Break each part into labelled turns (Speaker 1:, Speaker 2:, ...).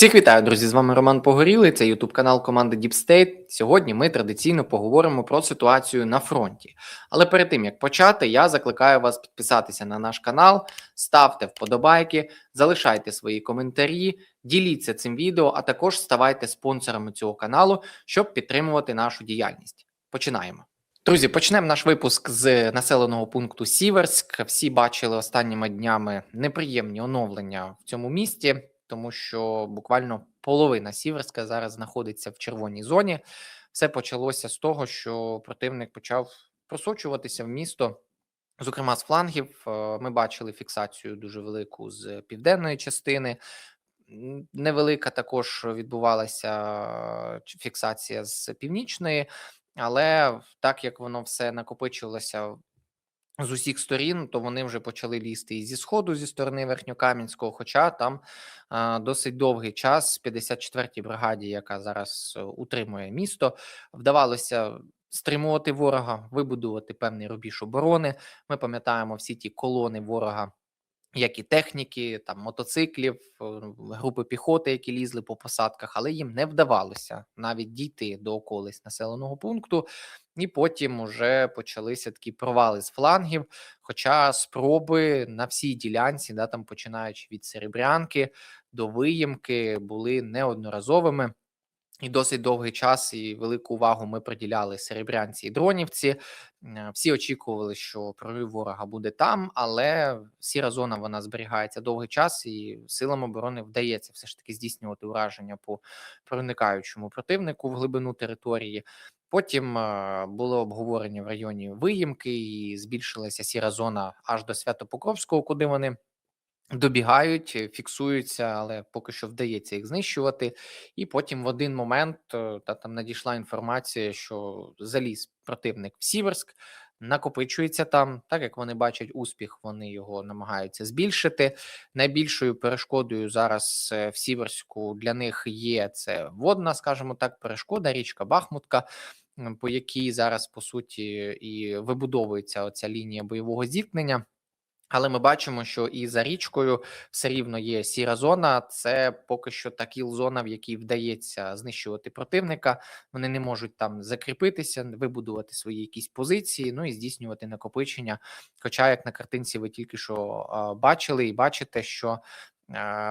Speaker 1: Всіх вітаю, друзі! З вами Роман Погорілий. Це Ютуб канал команди Deep State. Сьогодні ми традиційно поговоримо про ситуацію на фронті. Але перед тим як почати, я закликаю вас підписатися на наш канал, ставте вподобайки, залишайте свої коментарі, діліться цим відео, а також ставайте спонсорами цього каналу, щоб підтримувати нашу діяльність. Починаємо. Друзі, почнемо наш випуск з населеного пункту Сіверськ. Всі бачили останніми днями неприємні оновлення в цьому місті тому що буквально половина Сіверська зараз знаходиться в червоній зоні. Все почалося з того, що противник почав просочуватися в місто. Зокрема, з флангів е, ми бачили фіксацію дуже велику з південної частини. Невелика також відбувалася фіксація з північної, але так як воно все накопичилося з усіх сторін, то вони вже почали лізти і зі сходу, зі сторони Верхньокам'янського. Хоча там а, досить довгий час, 54-й бригаді, яка зараз е, утримує місто, вдавалося стримувати ворога, вибудувати певний рубіж оборони. Ми пам'ятаємо всі ті колони ворога як і техніки, там мотоциклів, е, групи піхоти, які лізли по посадках, але їм не вдавалося навіть дійти до околиць населеного пункту, і потім вже почалися такі провали з флангів. Хоча спроби на всій ділянці, да там починаючи від Серебрянки до виїмки, були неодноразовими. І досить довгий час і велику увагу ми приділяли серебрянці і дронівці. Е, всі очікували, що прорив ворога буде там, але сіра зона вона зберігається довгий час, і силам оборони вдається все ж таки здійснювати ураження по проникаючому противнику в глибину території. Потім е, було обговорення в районі виїмки, і збільшилася сіра зона аж до Святопокровського, куди вони. Добігають, е, фіксуються, але поки що вдається їх знищувати. І потім в один момент е, та там надійшла інформація, що заліз противник в Сіверськ, накопичується там. Так як вони бачать успіх, вони його намагаються збільшити. Найбільшою перешкодою зараз е, в Сіверську для них є це водна, скажімо так, перешкода, річка Бахмутка. По якій зараз по суті і вибудовується оця лінія бойового зіткнення. Але ми бачимо, що і за річкою все рівно є сіра зона. Це поки що та кіл-зона, в якій вдається знищувати противника. Вони не можуть там закріпитися, вибудувати свої якісь позиції, ну і здійснювати накопичення. Хоча, як на картинці, ви тільки що бачили і бачите, що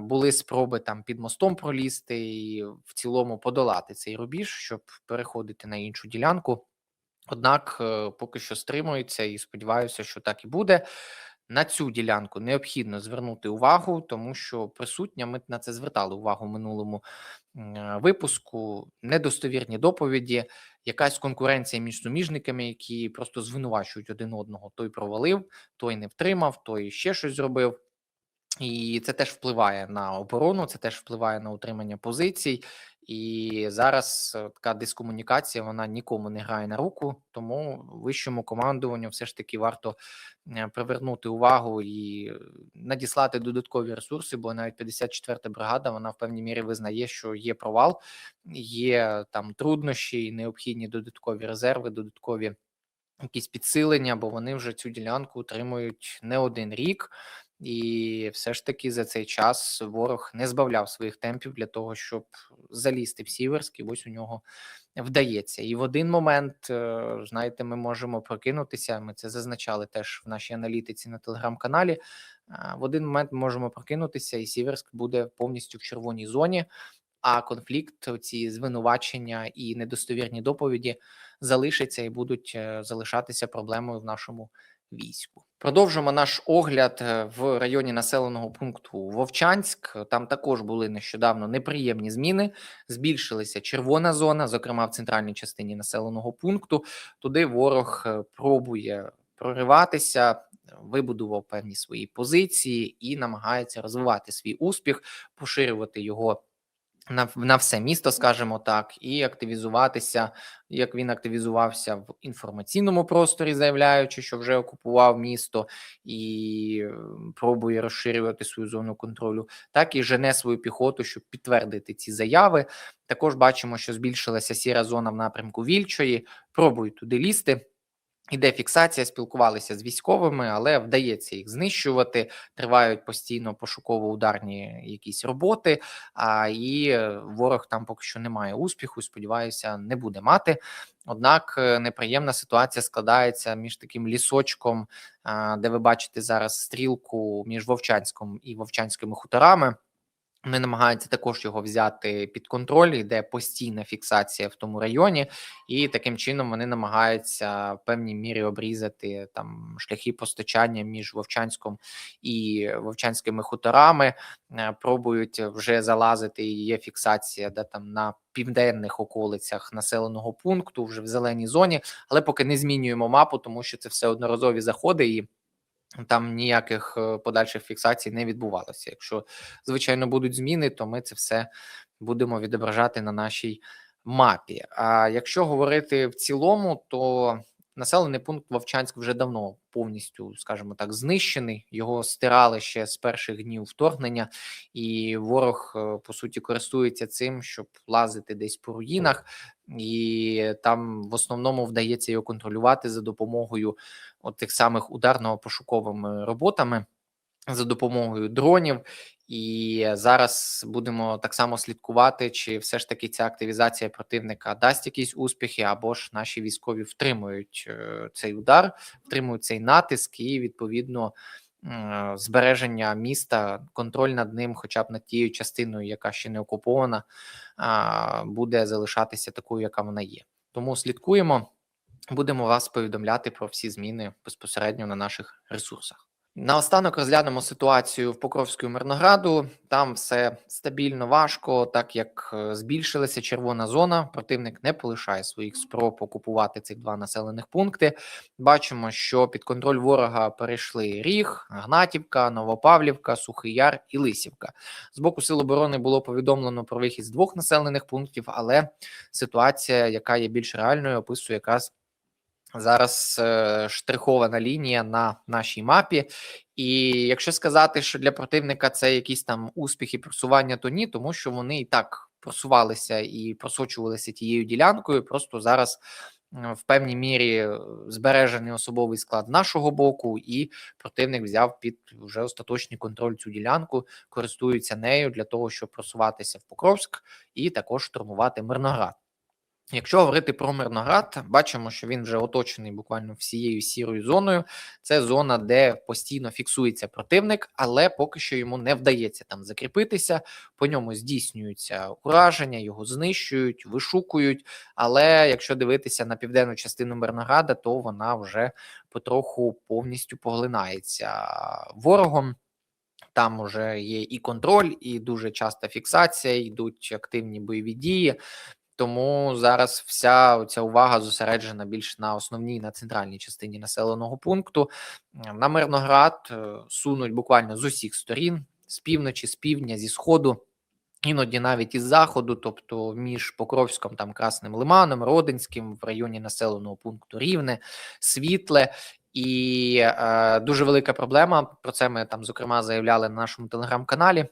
Speaker 1: були спроби там під мостом пролізти і в цілому подолати цей рубіж, щоб переходити на іншу ділянку. Однак е, поки що стримується і сподіваюся, що так і буде. На цю ділянку необхідно звернути увагу, тому що присутня ми на це звертали увагу в минулому е, випуску. Недостовірні доповіді, якась конкуренція між суміжниками, які просто звинувачують один одного. Той провалив, той не втримав, той ще щось зробив. І це теж впливає на оборону, це теж впливає на утримання позицій. І зараз е, така дискомунікація вона нікому не грає на руку, тому вищому командуванню все ж таки варто е, привернути увагу і надіслати додаткові ресурси, бо навіть 54-та бригада вона в певній мірі визнає, що є провал, є там труднощі, необхідні додаткові резерви, додаткові якісь підсилення, бо вони вже цю ділянку утримують не один рік. І все ж таки за цей час ворог не збавляв своїх темпів для того, щоб залізти в Сіверськ, і ось у нього вдається. І в один момент, е, знаєте, ми можемо прокинутися. Ми це зазначали теж в нашій аналітиці на телеграм-каналі. В один момент ми можемо прокинутися, і Сіверськ буде повністю в червоній зоні. А конфлікт, ці звинувачення і недостовірні доповіді залишаться і будуть е, залишатися проблемою в нашому війську. Продовжимо наш огляд е, в районі населеного пункту Вовчанськ. Там також були нещодавно неприємні зміни. Збільшилася червона зона, зокрема в центральній частині населеного пункту. Туди ворог е, пробує прориватися. Вибудував певні свої позиції і намагається розвивати свій успіх, поширювати його на на все місто, скажімо так, і активізуватися, як він активізувався в інформаційному просторі, заявляючи, що вже окупував місто і пробує розширювати свою зону контролю, так і жене свою піхоту, щоб підтвердити ці заяви. Також бачимо, що збільшилася сіра зона в напрямку Вільчої, пробують туди лізти. Іде фіксація, спілкувалися з військовими, але вдається їх знищувати. Тривають постійно пошуково-ударні якісь роботи. А і е, ворог там поки що не має успіху. Сподіваюся, не буде мати. Однак е, неприємна ситуація складається між таким лісочком, де ви бачите зараз стрілку між Вовчанськом і Вовчанськими хуторами. Вони намагаються також його взяти під контроль, йде постійна фіксація в тому районі, і таким чином вони намагаються в певній мірі обрізати там шляхи постачання між Вовчанськом і Вовчанськими хуторами. Е, Пробують вже залазити. Є фіксація, де там на південних околицях населеного пункту, вже в зеленій зоні, але поки не змінюємо мапу, тому що це все одноразові заходи і. Там ніяких е, подальших фіксацій не відбувалося. Якщо, звичайно, будуть зміни, то ми це все будемо відображати на нашій мапі. А якщо говорити в цілому, то населений пункт Вовчанськ вже давно повністю, скажімо так, знищений. Його стирали ще з перших днів вторгнення, і ворог е, по суті користується цим, щоб лазити десь по руїнах, і там в основному вдається його контролювати за допомогою от тих самих ударно-пошуковими роботами. За допомогою дронів, і зараз будемо так само слідкувати, чи все ж таки ця активізація противника дасть якісь успіхи, або ж наші військові втримують е, цей удар, втримують цей натиск, і відповідно збереження міста, контроль над ним, хоча б над тією частиною, яка ще не окупована, буде залишатися такою, яка вона є. Тому слідкуємо. Будемо вас повідомляти про всі зміни безпосередньо на наших ресурсах. Наостанок розглянемо ситуацію в Покровську Мирнограду. Там все стабільно важко, так як е, збільшилася червона зона. Противник не полишає своїх спроб окупувати цих два населених пункти. Бачимо, що під контроль ворога перейшли Ріг, Гнатівка, Новопавлівка, Сухий Яр і Лисівка. З боку Сил оборони було повідомлено про вихід з двох населених пунктів, але ситуація, яка є більш реальною, описує якраз зараз е, штрихована лінія на нашій мапі. І якщо сказати, що для противника це якісь там успіхи просування, то ні, тому що вони і так просувалися і просочувалися тією ділянкою. Просто зараз в певній мірі е, збережений особовий склад нашого боку, і противник взяв під вже остаточний контроль цю ділянку, користується нею для того, щоб просуватися в Покровськ і також штурмувати Мирноград. Якщо говорити про Мирноград, бачимо, що він вже оточений буквально всією сірою зоною. Це зона, де постійно фіксується противник, але поки що йому не вдається там закріпитися. По ньому здійснюються ураження, його знищують, вишукують. Але якщо дивитися на південну частину Мирнограда, то вона вже потроху повністю поглинається ворогом. Там вже є і контроль, і дуже часта фіксація, йдуть активні бойові дії. Тому зараз вся ця увага зосереджена більш на основній на центральній частині населеного пункту. На Мирноград е, сунуть буквально з усіх сторін, з півночі, з півдня, зі сходу. Іноді навіть із заходу, тобто між Покровськом, там Красним Лиманом, Родинським, в районі населеного пункту Рівне, Світле. І е, дуже велика проблема. Про це ми там зокрема заявляли на нашому телеграм-каналі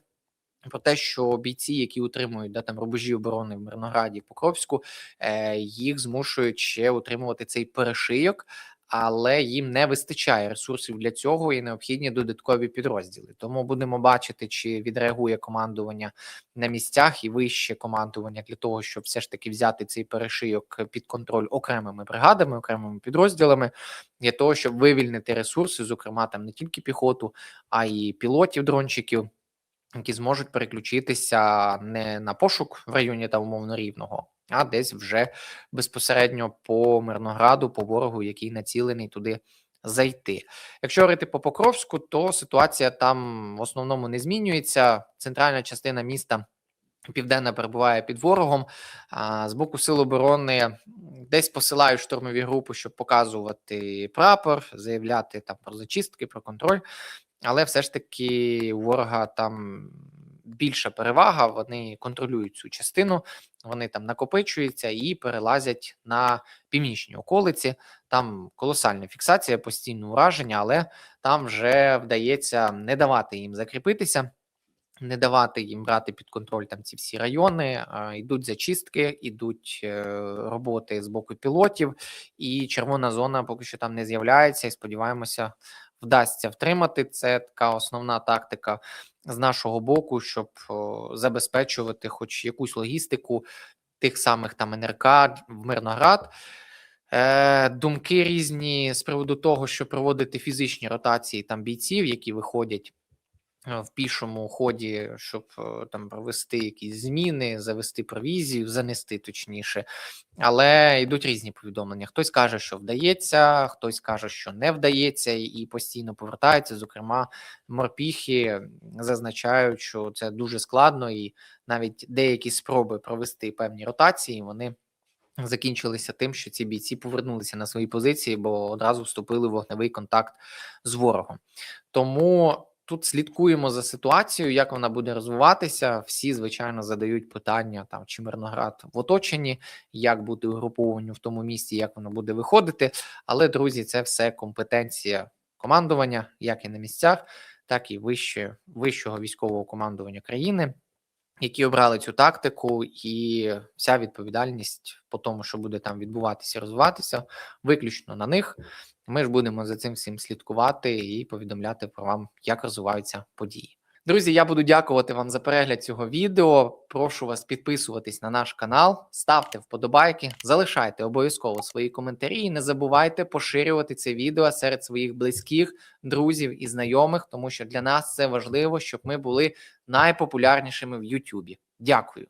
Speaker 1: про те, що бійці, які утримують да, там рубежі оборони в Мирнограді Покровську, е, їх змушують ще утримувати цей перешийок, але їм не вистачає ресурсів для цього і необхідні додаткові підрозділи. Тому будемо бачити, чи відреагує командування на місцях і вище командування для того, щоб все ж таки взяти цей перешийок під контроль окремими бригадами, окремими підрозділами, для того, щоб вивільнити ресурси, зокрема там не тільки піхоту, а й пілотів, дрончиків які зможуть переключитися не на пошук в районі та умовно рівного, а десь вже безпосередньо по Мирнограду, по ворогу, який націлений туди зайти. Якщо говорити по Покровську, то ситуація там в основному не змінюється. Центральна частина міста. Південна перебуває під ворогом, а з боку сил оборони десь посилають штурмові групи, щоб показувати прапор, заявляти там про зачистки, про контроль. Але все ж таки у ворога там більша перевага. Вони контролюють цю частину, вони там накопичуються і перелазять на північні околиці. Там колосальна фіксація, постійне ураження, але там вже вдається не давати їм закріпитися. не давати їм брати під контроль там ці всі райони. Йдуть зачистки, ідуть е, роботи з боку пілотів, і червона зона поки що там не з'являється. І сподіваємося, вдасться втримати. Це така основна тактика з нашого боку, щоб забезпечувати хоч якусь логістику тих самих там НРК в Мирноград. Е, думки різні з приводу того, що проводити фізичні ротації там бійців, які виходять в пішому ході, щоб е, там провести якісь зміни, завести провізію, занести точніше. Але йдуть різні повідомлення. Хтось каже, що вдається, хтось каже, що не вдається, і постійно повертаються. Зокрема, морпіхи зазначають, що це дуже складно, і навіть деякі спроби провести певні ротації вони закінчилися тим, що ці бійці повернулися на свої позиції, бо одразу вступили в вогневий контакт з ворогом. Тому тут слідкуємо за ситуацією, як вона буде розвиватися. Всі, звичайно, задають питання там, чи Мирноград в оточенні, як бути угрупованню в тому місці, як воно буде виходити. Але, друзі, це все компетенція командування, як і на місцях, так і вище, вищого військового командування країни які обрали цю тактику, і вся відповідальність по тому, що буде там відбуватися, розвиватися, виключно на них. Ми ж будемо за цим всім слідкувати і повідомляти про вам, як розвиваються події. Друзі, я буду дякувати вам за перегляд цього відео. Прошу вас підписуватись на наш канал, ставте вподобайки, залишайте обов'язково свої коментарі і не забувайте поширювати це відео серед своїх близьких, друзів і знайомих, тому що для нас це важливо, щоб ми були найпопулярнішими в Ютубі. Дякую.